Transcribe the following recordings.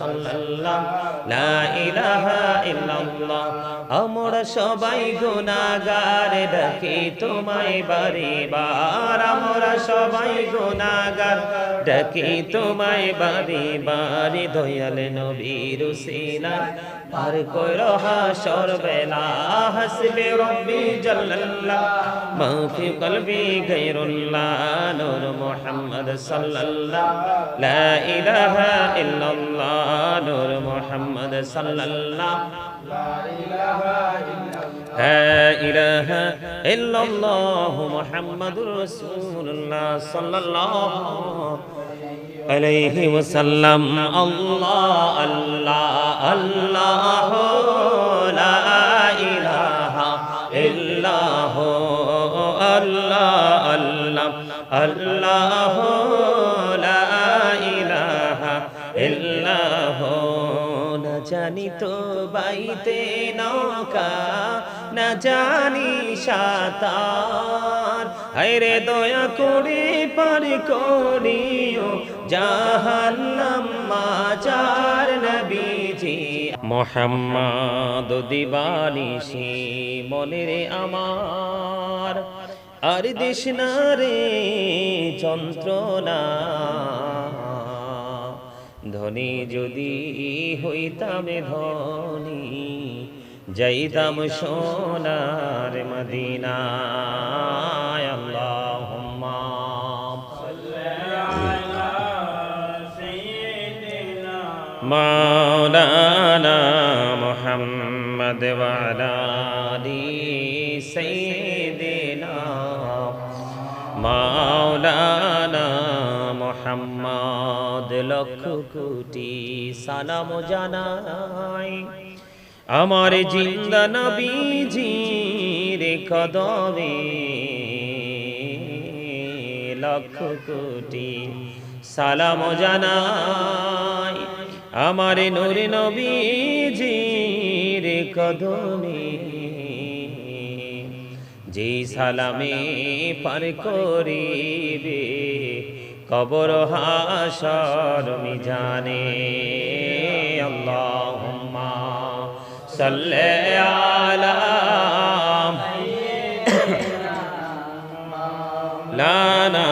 সাল্লাল্লাহ, লা ইলাহা ইল্লাল্লাহ। আমরা সবাই গুনাহগার, ডাকি তোমায় বারে বার আমরা সবাই গুনাহগার, ডাকি তোমায় বারে বারে দয়াল নবীর উসিলা পার কইর হাসর বেলা, হাসবে রব্বি জাল্লাল্লাহ। মা ফি কলবি গায়রুল্লাহ, নূর মুহাম্মদ সাল্লাল্লাহ। লা ইলাহা ইল্লাল্লাহ। الله نور محمد صلى الله لا إله إلا الله لا إله إلا الله محمد رسول الله صلى الله عليه وسلم الله الله الله لا إله إلا هو الله الله الله তো বাইতে নৌকা, না জানি সাঁতার। হায়রে দয়া করে পার করিও, জাহান্নাম মাজার নবীজি। মোহাম্মদ দিবানিসি মনে রে আমার, আর দেশ না রে যন্ত্রণা। ধনী যদি হইতাম ধনী যাইতাম সোনার মদিনা আল্লাহ মৌলানা মোহাম্মদ সৈদিনা মৌলানা মোহাম্মদ লক্ষ কোটি সালাম জানাই। আমার জিন্দা নবীজির কদমে লক্ষ কোটি সালাম জানাই। আমার নূর নবীজির কদমে যে সালামে পার করিবে কবর হাসর মিজানে আল্লাহুম্মা সাল্লি আলা লানা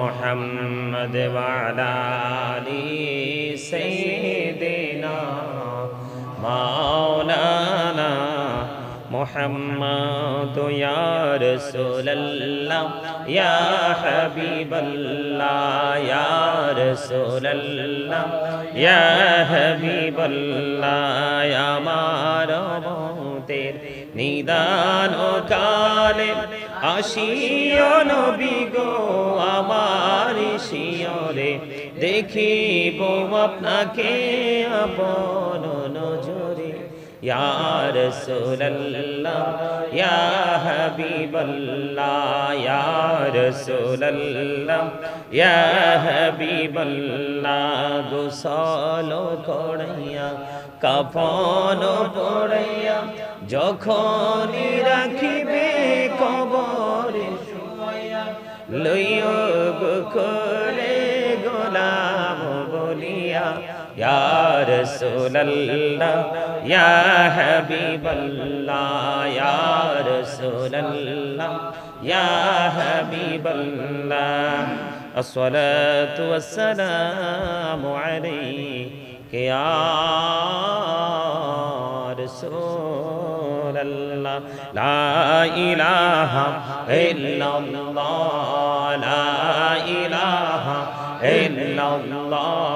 মুহাম্মদ ওয়া আলা محمد يا رسول الله يا حبيب الله يا رسول الله يا حبيب الله يا মারমতের নিদান কালে আসিও নবী গো আমার শিয়রে দেখিব আপনাকে আপন নজরে यार रसूल अल्लाह या हबीब अल्लाह या रसूल अल्लाह या हबीब अल्लाह गोसालो कोड़ैया কাপনো পড়াইয়া যখনই রাখিবে কবরে লইয় করে গোলাম বলিয়া يا رسول الله يا حبيب الله يا رسول الله يا حبيب الله. الصلاة والسلام عليك يا رسول الله. لا إله إلا الله لا إله إلا الله.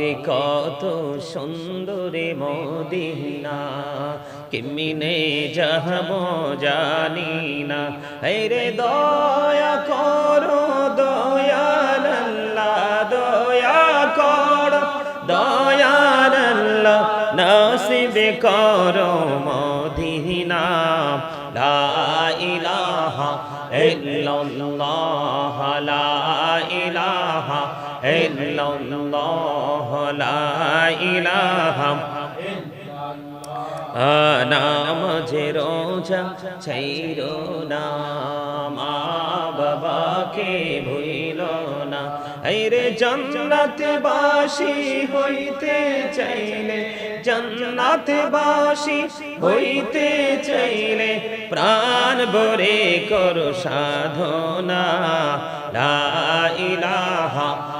রে কত সুন্দরে মদিনা, কেমিনে যাহব জানি না রে দয়া করো দয়াল আল্লাহ দয়া করো করো মদিনা। লা ইলাহা লা ইলাহা ইল্লাল্লাহ লা ইলাহা নামাজে রোজা ছাইরো না মা বাবাকে ভুইল না। রে জন্নাতে বাসি হইতে চাইলে জন্নাতে বাসি হইতে চাইলে প্রাণ ভরে করো সাধনা। লা ইলাহা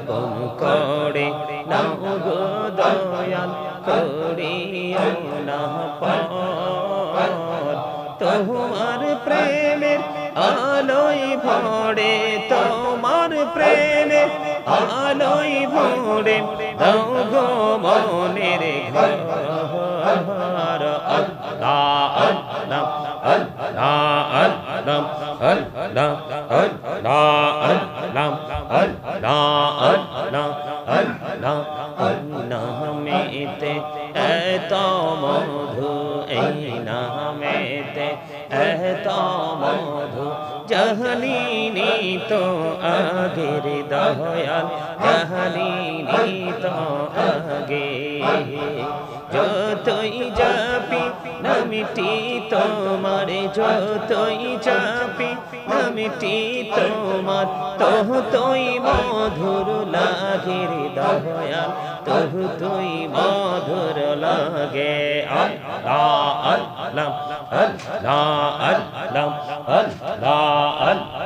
আপন করে, নাও গো দয়াল করিও না পর। তোমার প্রেমের আলোই ভরে, তোমার প্রেমে আলোই ভরে দাও গো মনের ঘর। আগের দয়াল কাহালিনি তো আগে। যতই যাপি, নামিটি তোমার, যতই যাপি, নামিটি তোমার। তোহ তুই মধুর লাগের দয়াল তোহ তুই মধুর লাগে। আল্লাহ আল্লাহ আল্লাহ আল্লাহ আল্লাহ।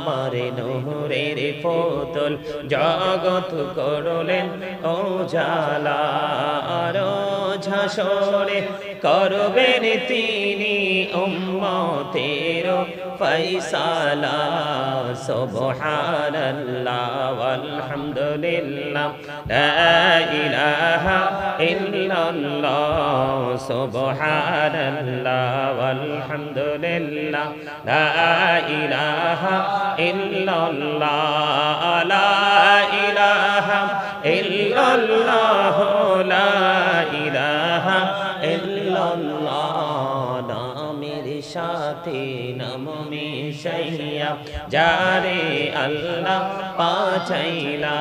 আমার নহরের ফতল জগৎ করলেন ও জালা আর ঝাসরে করবেন তিনি উম্মতের ফৈসালা সুবহানাল্লাহ, আলহামদুলিল্লাহ। লা ইলাহা ইল্লাল্লাহ। সুবহানাল্লাহ, আলহামদুলিল্লাহ। লা ইলাহা ইল্লাল্লাহ। লা ইলাহা ইল্লাল্লাহ। পাথে নমে শৈয়া যারে আল্লাহ পাছাইলা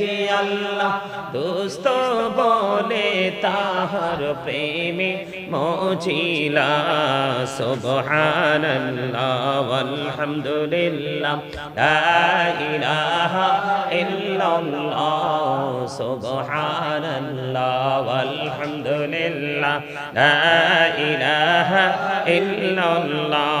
যে আল্লাহ দোস্ত বলে তাহার প্রেমে মজিলা সুবহানাল্লাহ আলহামদুলিল্লাহ লা ইলাহা ইল্লাল্লাহ। সুবহানাল্লাহ আলহামদুলিল্লাহ লা ইলাহা ইল্লাল্লাহ।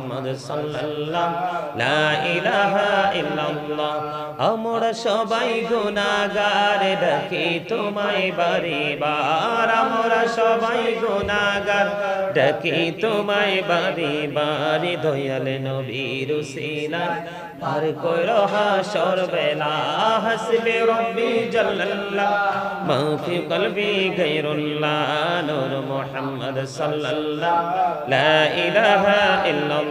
সাল্লাল্লাহ, লা ইলাহা ইল্লাল্লাহ। আমরা সবাই গুনাহগার ডাকি তোমায় বারে বার আমরা সবাই গুনাহগার ডাকি তোমায় বারে বারে দয়াল নবীর উসিলা পার কইরো হাসর বেলা, হাসবে রব্বি জাল্লাল্লাহ। মা ফি কলবি গায়রুল্লাহ, নূর মুহাম্মদ সাল্লাল্লাহ। লা ইলাহা ইল্লাল্লাহ।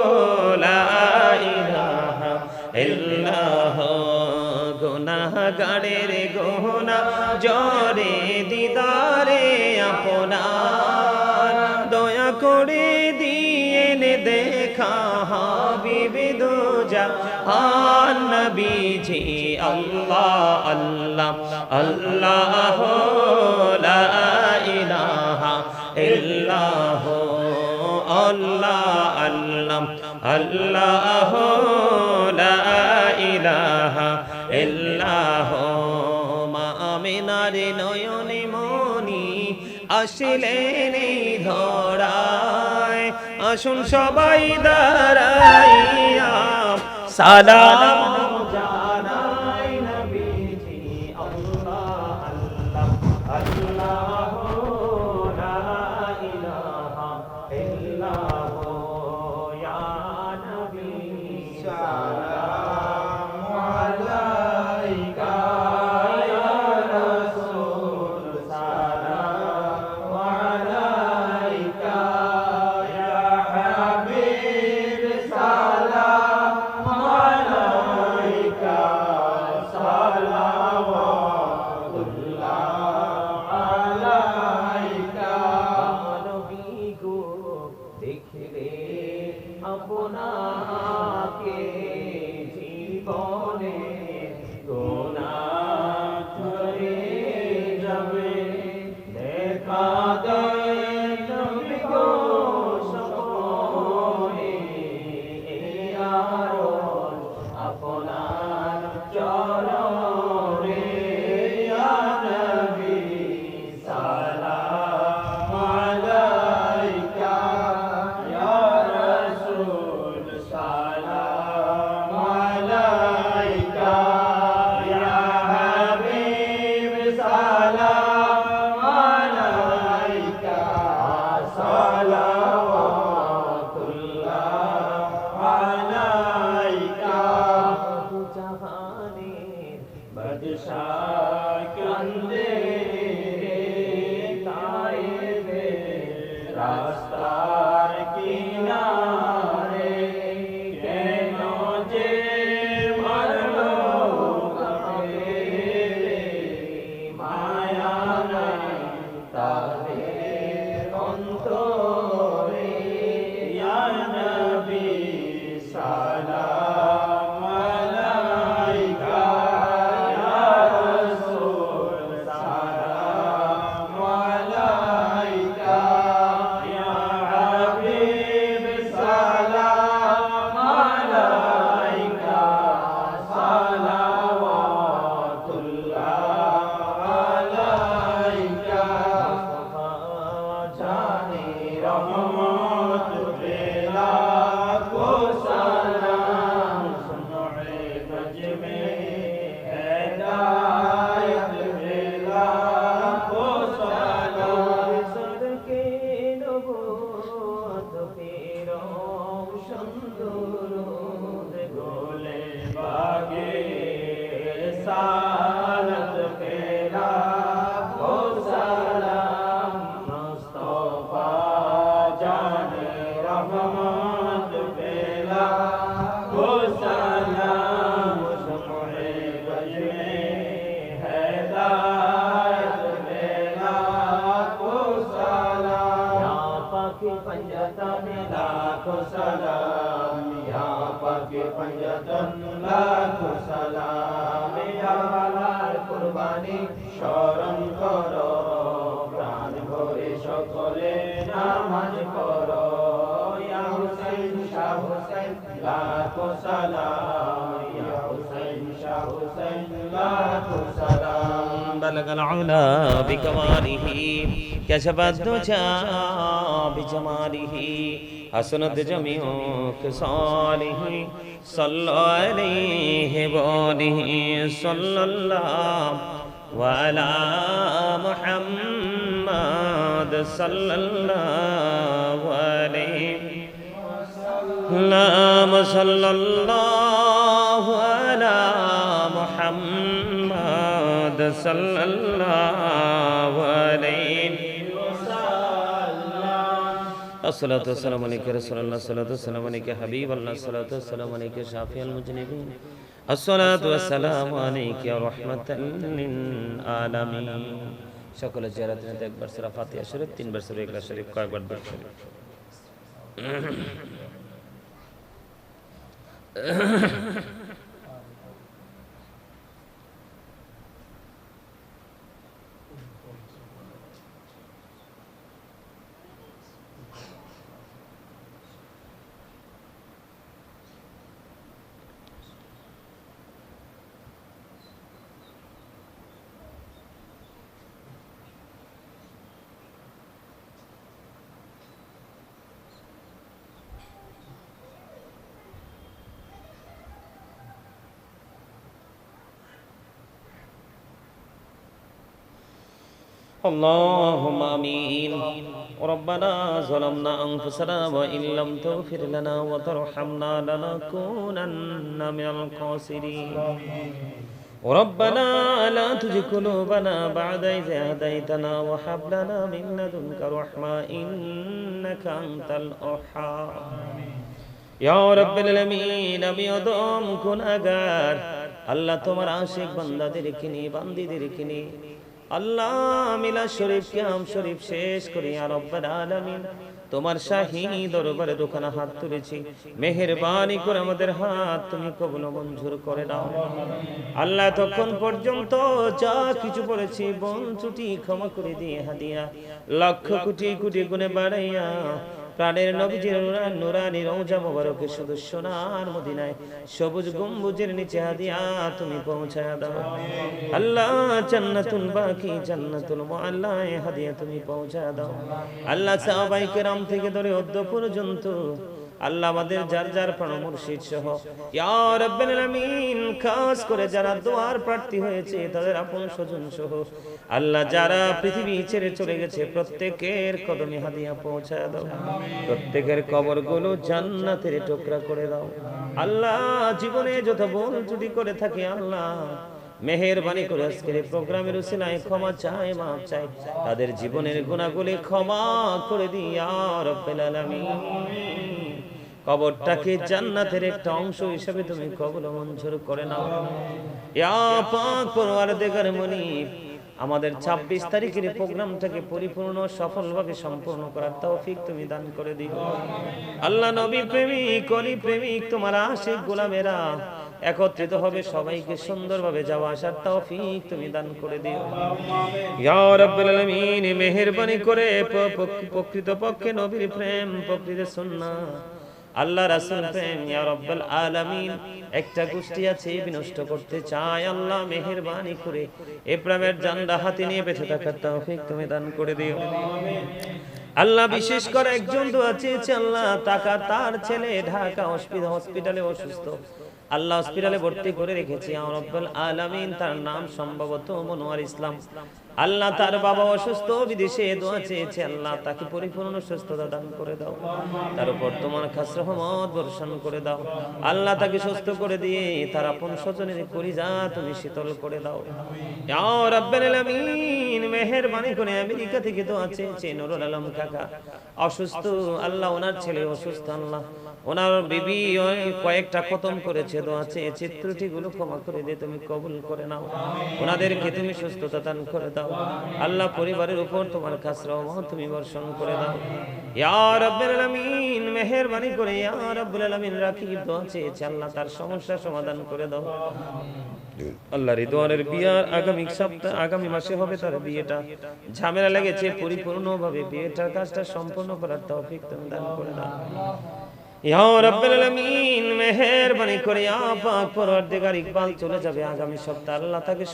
গুনাহগারের গোনা জরে দিদারে আপনার। দয়া করে দিয়ে দেখা হাবিবি দুজা। হান নবীজি, আল্লাহ আল্লাহ আল্লাহ, লা ইলাহা আল্লাহ আল্লাহ আল্লাহ, লা ইলাহা ইল্লাহ মা আমিনার নয়নে মনি আসিলেন এই ধরায়। আসুন সবাই দাঁড়াইয়া সালাম আপনাকে জীবনে خلق العلا بكماله كشف الدجى بجماله حسنت جميع خصاله صلى عليه وآله صلى الله وعلى محمد صلى الله عليه وسلم صلى الله صلى الله عليه الصلاة والسلام عليك يا رسول الله الصلاة والسلام عليك يا حبيب الله الصلاة والسلام عليك يا شافي المذنبين الصلاة والسلام عليك يا رحمة للعالمين সকলে জিয়ারত নিতে একবার সূরা ফাতিহা শরীফ তিনবার সূরা ইখলাস শরীফ কয়েকবার দরুদ শরীফ اللهم آمين ربنا ظلمنا أنفسنا وإن لم تغفر لنا وترحمنا لنكونن من الخاسرين ربنا لا تزغ قلوبنا بعد إذ هديتنا وهب لنا من لدنك رحمة إنك أنت الوهاب ইয়া রাব্বিল আলামিন আমি অদম গুনাহগার আল্লাহ তোমার আশিক বান্দাদেরকে নিয়ে বান্দিদেরকে নিয়ে আল্লাহ মিলা শরীফ শরীফ শেষ করি তোমার হাত তুলেছি। মেহেরবানি করে আমাদের হাত তুমি কবুল মঞ্জুর করে দাও। আল্লাহ তখন পর্যন্ত যা কিছু পড়েছি ত্রুটি ক্ষমা করে দিয়ে হাদিয়া। লক্ষ কোটি কোটি গুণে বাড়াইয়া প্রাণের নবীজির নুরা- নুরানি রওজা মোবারকে, শুধু সোনার মদিনায়। সবুজ গম্বুজের নিচে হাদিয়া তুমি পৌঁছায়া দাও। আল্লাহ জান্নাতুল বাকি, জান্নাতুল মুআল্লায় হাদিয়া তুমি পৌঁছায় দাও। আল্লাহ সাহাবাই কেরাম থেকে ধরে অদ্য পর্যন্ত আল্লাহ আমাদের যার যার প্রাণ মুর্শিদ সহ। খাস করে যারা দোয়ার প্রার্থী হয়েছে, তাদের আপন স্বজন সহ। আল্লাহ যারা পৃথিবী ছেড়ে চলে গেছে, প্রত্যেকের কদমে হাদিয়া পৌঁছায় দাও। প্রত্যেকের কবরগুলো জান্নাতের টুকরা করে দাও। আল্লাহ জীবনে যত ভুল ত্রুটি করে থাকে, আল্লাহ মেহেরবানি করে আজকের প্রোগ্রামের উসিলায় ক্ষমা চাই মাফ চাই তাদের জীবনের গুণাগুলি ক্ষমা করে দিয়া রব্বিল আলামিন। কবরটাকে জান্নাতের একটা অংশ হিসেবে তুমি কবল মঞ্জুর করে নাও। মুনিব আমাদের 26 তারিখের প্রোগ্রামটাকে পরিপূর্ণ সফলভাবে সম্পূর্ণ করার তৌফিক তুমি দান করে দিও। আল্লাহ নবী প্রেমিক অলি প্রেমিক তোমার আশিক গোলামেরা একত্রিত হবে সবাইকে সুন্দরভাবে যাওয়া আসার তৌফিক তুমি দান করে দিও। ইয়া রাব্বুল আলামিন মেহেরবানি করে প্রকৃত পক্ষে নবীর প্রেম প্রকৃত সুন্নাহ আল্লাহ রাসুল প্রেম আলামিন। একটা গোষ্ঠী আছে, বিনষ্ট করতে চায়, আল্লাহ মেহেরবানি করে এ প্রেমের জান্ডা হাতে নিয়ে বেঁচে থাকার তৌফিক তুমি দান করে দিও। আল্লাহ বিশেষ করে একজন দোয়া চেয়েছে আল্লাহ টাকা তার ছেলে ঢাকা হসপিটাল হসপিটালে অসুস্থ। আল্লাহ হসপিটালে ভর্তি করে রেখেছি রব্বুল আলামিন তার নাম সম্ভবত মনোয়ার ইসলাম। আল্লাহ তার বাবা অসুস্থ বিদেশে দোয়া চেয়েছে আল্লাহ তাকে পরিপূর্ণ সুস্থতা দান করে দাও। তার উপর তোমার খাস রহমত বর্ষণ করে দাও। আল্লাহ তাকে সুস্থ করে দিয়ে তার আপন স্বজনের কলিজা তুমি শীতল করে দাও। রাব্বাল আলামিন মেহেরবানি করে আমেরিকা থেকে দোয়া চেয়েছে নুরুল আলম কাকা। অসুস্থ, আল্লাহ ওনার ছেলে অসুস্থ, আল্লাহ। ওনার বিবি কয়েকটা খতম করেছে, দোয়া চেয়েছে ত্রুটিগুলো ক্ষমা করে দিয়ে তুমি কবুল করে নাও। ওনাদেরকে তুমি সুস্থতা দান করে দাও। আল্লাহ পরিবারের উপর তোমার কাছ রহমত তুমি বর্ষণ করে দাও। ইয়া করে আল্লাহ তার সমস্যা সমাধান করে দাও। আল্লাহ রিদওয়ানের আগামী সপ্তাহ আগামী মাসে হবে তার বিয়েটা। ঝামেলা লেগেছে, পরিপূর্ণভাবে বিয়েটার কাজটা সম্পূর্ণ করার তৌফিক তুমি দান করে দাও। আল্লাহ তাকে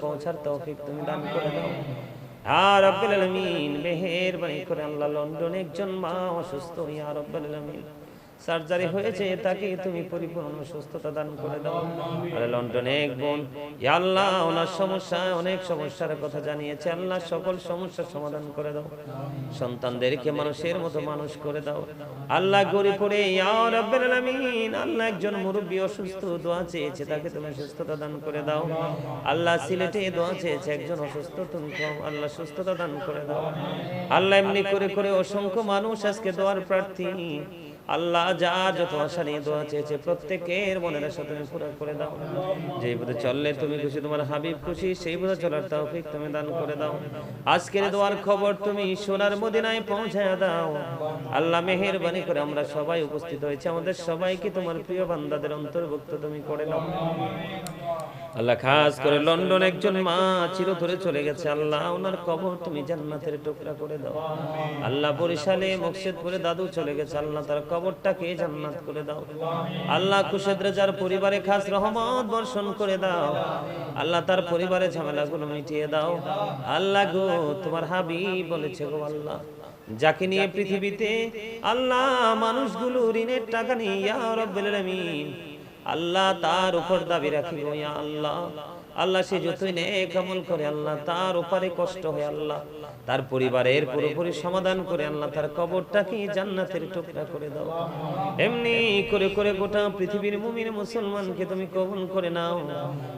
পৌঁছার তৌফিক তুমি দান করে দাও। আর রব্বুল করে আল্লাহ লন্ডনে একজন মা অসুস্থ। ইয়া রব্বুল আলামিন। সার্জারি হয়েছে তাকে তুমি পরিপূর্ণ সুস্থতা দান করে দাও। আরে লন্ডনে এক বোন আল্লাহ, ওনার সমস্যা অনেক সমস্যার কথা জানিয়েছে। আল্লাহ, সকল সমস্যার সমাধান করে দাও। সন্তানদেরকে মানুষের মতো মানুষ করে দাও। আল্লাহ, গড়ে আলামিন। আল্লাহ, একজন মুরব্বী অসুস্থ, দোয়া চেয়েছে, তাকে তুমি সুস্থতা দান করে দাও। আল্লাহ, সিলেটে দোয়া চেয়েছে, একজন অসুস্থ, তুমি আল্লাহ, সুস্থতা দান করে দাও। আল্লাহ, এমনি করে করে অসংখ্য মানুষ আজকে দোয়ার প্রার্থী। আল্লাহ যা যত আশা নিয়ে দোয়া চেয়েছে প্রত্যেকের মনের আশা তুমি পুরো করে দাও। যেই পথে চললে তুমি খুশি, তোমার হাবিব খুশি, সেই পথে চলার তৌফিক তুমি দান করে দাও। আজকের দোয়ার খবর তুমি সোনার মদিনায় পৌঁছায় দাও। আল্লাহ মেহেরবানি করে আমরা সবাই উপস্থিত হয়েছে। আমাদের সবাইকে তোমার প্রিয় বান্দাদের অন্তর্ভুক্ত তুমি করে নাও। আল্লাহ খাস করে লন্ডন একজন মা চিরতরে চলে গেছে। আল্লাহ, ওনার কবর তুমি জান্নাতের টুকরা করে দাও। আল্লাহ বরিশালে মকসেদপুরে দাদু চলে গেছে। আল্লাহ তার কবরটাকে জান্নাত করে দাও। আল্লাহ কুশেদ রেজার পরিবারে খাস রহমত বর্ষণ করে দাও। আল্লাহ তার পরিবারে ঝামেলাগুলো মিটিয়ে দাও। আল্লাহ গো, তোমার হাবি বলেছে গো আল্লাহ, যাকে নিয়ে পৃথিবীতে আল্লাহ মানুষগুলো ঋণের টাকা নিয়ে ইয়া আল্লাহ তার উপর দাবি রাখিব আল্লাহ। আল্লাহ সে যতই নেক আমল করে, আল্লাহ তার উপরে কষ্ট হয়, আল্লাহ। তার পরিবারের পুরোপুরি সমাধান করে আল্লাহ তার কবরটাকে জান্নাতের টুকরা করে দাও। এমনি করে করে গোটা পৃথিবীর মুমিন মুসলমানকে তুমি কবুল করে নাও।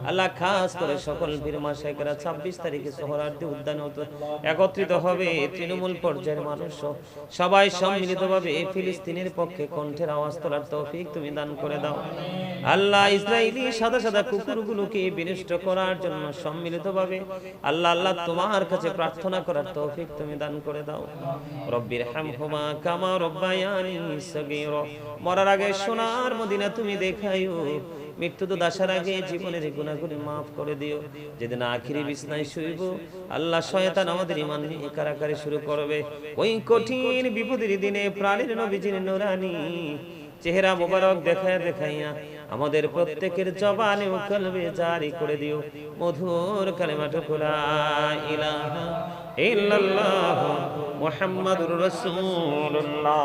আল্লাহ খাস করে সকল বীর মাসাইকেরা ছাব্বিশ তারিখে সোহরার্দি উদ্যানে একত্রিত হবে তৃণমূল পর্যায়ের মানুষ। সবাই সম্মিলিতভাবে ফিলিস্তিনের পক্ষে কণ্ঠের আওয়াজ তোলার তৌফিক তুমি দান করে দাও। আল্লাহ ইসরায়েলি সাদা সাদা কুকুরগুলোকে বিনষ্ট করার জন্য সম্মিলিতভাবে আল্লাহ আল্লাহ তোমার কাছে প্রার্থনা করার তৌফিক তুমি দান করে দাও। রব্বির হামহুমা কামা রব্বায়ানি সগীরা। মরার আগে সোনার মদিনা তুমি দেখাইও। মৃত্যু তো দাসার আগে জীবনের গুণাগুলি মাফ করে দিও। যেদিন আখিরি বিছনায় শুইব, আল্লাহ শয়তান আমাদের ইমান নিয়ে কারাকারি শুরু করবে। ওই কঠিন বিপদের দিনে প্রাণের নবীজির নুরানি। চেহারা মোবারক দেখায় দেখাইয়া আমাদের প্রত্যেকের জবানে ও কলবে জারি করে দিও। মধুর কালেমাটুকু লা ইলাহা ইল্লাল্লাহ মুহাম্মাদুর রাসূলুল্লাহ।